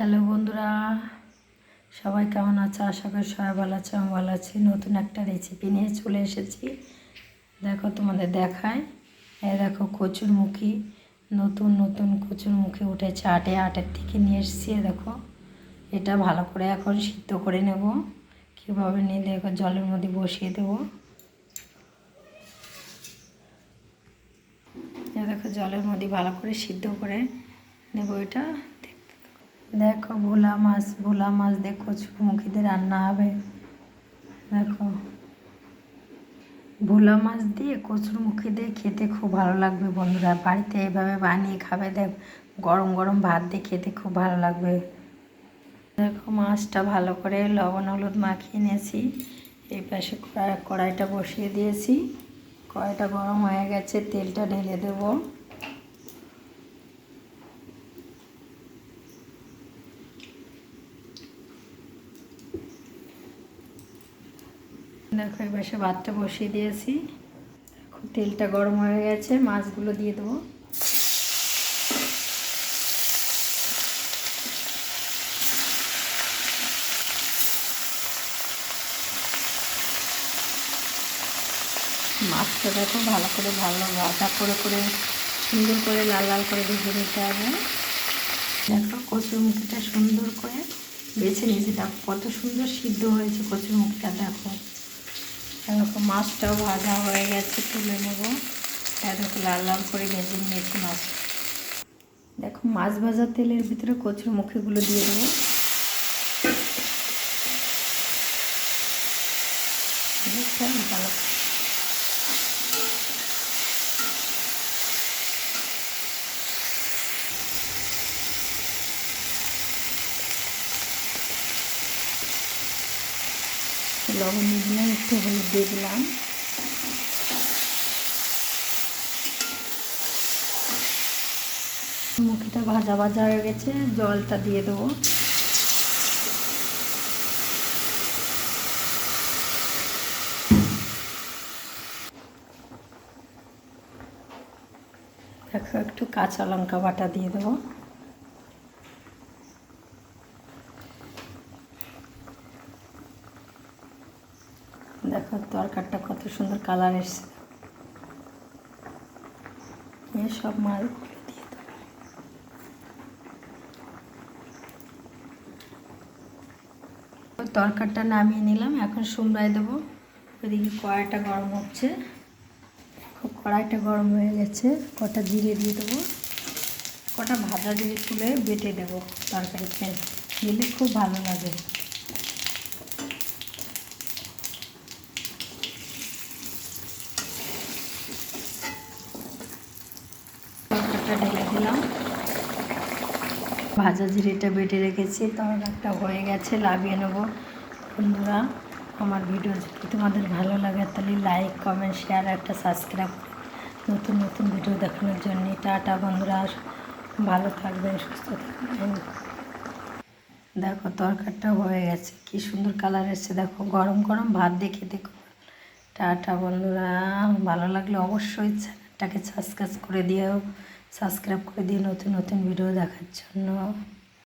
Hello বন্ধুরা, সবাই কেমন আছে? আশা করি সবাই ভালো আছে, আমি ভালো আছি। নতুন একটা রেসিপি নিয়ে চলে এসেছি। দেখো তোমাদের দেখায় এই দেখো কচুরমুখী, নতুন নতুন কচুরমুখী উঠেছে আটে, আটের থেকে নিয়ে এসেছি দেখো। এটা ভালো করে এখন সিদ্ধ করে নেব। কীভাবে নিয়ে দেখো জলের মধ্যে বসিয়ে দেবো। দেখো জলের মধ্যে ভালো করে সিদ্ধ করে নেব এটা। দেখো ভোলা মাছ ভোলা মাছ দিয়ে কচুরমুখীতে রান্না হবে। দেখো। ভোলা মাছ দিয়ে কচুরমুখী দিয়ে খেতে খুব ভালো লাগবে বন্ধুরা। বাড়িতে এভাবে বানিয়ে খাবে, দেখ, গরম গরম ভাত দিয়ে খেতে খুব ভালো লাগবে। দেখো মাছটা ভালো করে লবণ, হলুদ মাখিয়ে নিয়েছি। এই পাশে কড়াই- কড়াইটা বসিয়ে দিয়েছি। কড়াইটা গরম হয়ে গেছে, তেলটা ঢেলে দেবো। দেখো এই পাশে ভাতটা বসিয়ে দিয়েছি। তেলটা গরম হয়ে গেছে, মাছগুলো দিয়ে দেবো। মাছটা দেখো, ভালো করে ভালো ভাজা করে করে সুন্দর করে লাল লাল করে ভেজে নিতে হবে। দেখো কচুরমুখিটা সুন্দর করে বেছে নিয়েছি। দেখো, কত সুন্দর সিদ্ধ হয়েছে কচুরমুখিটা দেখো। দেখো মাছটাও ভাজা হয়ে গেছে, তুলে নেব। দেখো লাল লাল করে ভেজে নিয়েছি মাছ। দেখো, মাছ ভাজা তেলের ভিতরে কচুর মুখেগুলো দিয়ে দেবো। ভালো লবণ দিলাম, একটু হলুদ দিয়ে দিলাম। মুখিটা ভাজা ভাজা হয়ে গেছে, জলটা দিয়ে দেবো। একটু কাঁচা লঙ্কা বাটা দিয়ে দেবো। দেখো তরকারটা কত সুন্দর কালার এসছে। সব মাল দিয়ে দেবো। তরকারটা নামিয়ে নিলাম, এখন সুমরাই দেবো। ওইদিকে কড়াইটা গরম হচ্ছে। খুব কড়াইটা গরম হয়ে গেছে, কটা জিরে দিয়ে দেবো। কটা ভাজা জিরে তুলে বেটে দেবো তরকারিতে। দিলে খুব ভালো লাগে। তরকারিটা ঢেলে দিলাম। ভাজা জিরেটা বেটে রেখেছি, তরকারিটা হয়ে গেছে, লাভিয়ে নেব। বন্ধুরা, আমার ভিডিও যদি তোমাদের ভালো লাগে, তাহলে লাইক কমেন্ট শেয়ার একটা সাবস্ক্রাইব নতুন নতুন ভিডিও দেখানোর জন্য টাটা বন্ধুরা, ভালো থাকবেন, সুস্থ থাকবেন। দেখো, তরকারিটা হয়ে গেছে, কি সুন্দর কালার এসছে, দেখো, গরম গরম ভাত দেখে দেখো। টাটা বন্ধুরা, ভালো লাগলে অবশ্যই চ্যানেলটাকে সাবস্ক্রাইব করে দিও সাবস্ক্রাইব করে দিয়ে নতুন নতুন ভিডিও দেখার জন্য।